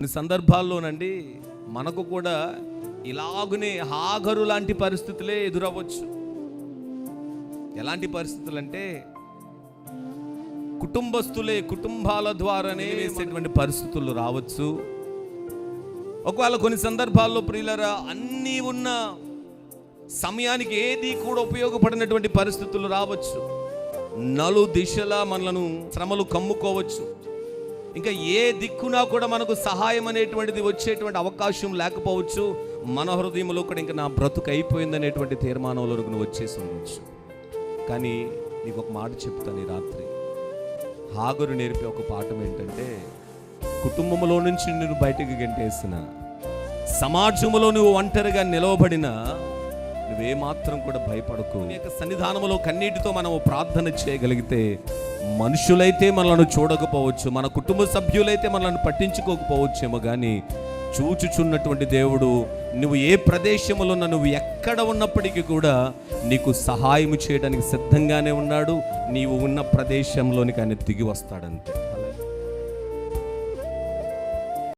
కొన్ని సందర్భాల్లోనండి మనకు కూడా ఇలాగునే హాగరు లాంటి పరిస్థితులే ఎదురవ్వచ్చు. ఎలాంటి పరిస్థితులు అంటే కుటుంబస్తులే కుటుంబాల ద్వారానే వేసేటువంటి పరిస్థితులు రావచ్చు. ఒకవేళ కొన్ని సందర్భాల్లో ప్రియులరా అన్నీ ఉన్న సమయానికి ఏది కూడా ఉపయోగపడినటువంటి పరిస్థితులు రావచ్చు. నలు దిశలా మనలను శ్రమలు కమ్ముకోవచ్చు. ఇంకా ఏ దిక్కునా కూడా మనకు సహాయం అనేటువంటిది వచ్చేటువంటి అవకాశం లేకపోవచ్చు. మన హృదయంలో కూడా ఇంకా నా బ్రతుకు అయిపోయింది అనేటువంటి తీర్మానంలో నువ్వు వచ్చేసి ఉండొచ్చు. కానీ నీకు ఒక మాట చెప్తాను ఈ రాత్రి. హాగరు నేర్పే ఒక పాఠం ఏంటంటే కుటుంబంలో నుంచి నేను బయటకు గెంటేసిన సమాజంలో నువ్వు ఒంటరిగా నిలవబడిన నువ్వేమాత్రం కూడా భయపడకు. నీ యొక్క సన్నిధానంలో కన్నీటితో మనం ప్రార్థన చేయగలిగితే మనుషులైతే మనల్ని చూడకపోవచ్చు మన కుటుంబ సభ్యులైతే మనల్ని పట్టించుకోకపోవచ్చేమో కానీ చూచుచున్నటువంటి దేవుడు నువ్వు ఏ ప్రదేశంలో నువ్వు ఎక్కడ ఉన్నప్పటికీ కూడా నీకు సహాయం చేయడానికి సిద్ధంగానే ఉన్నాడు. నీవు ఉన్న ప్రదేశంలోనికి ఆయన దిగి వస్తాడంతే.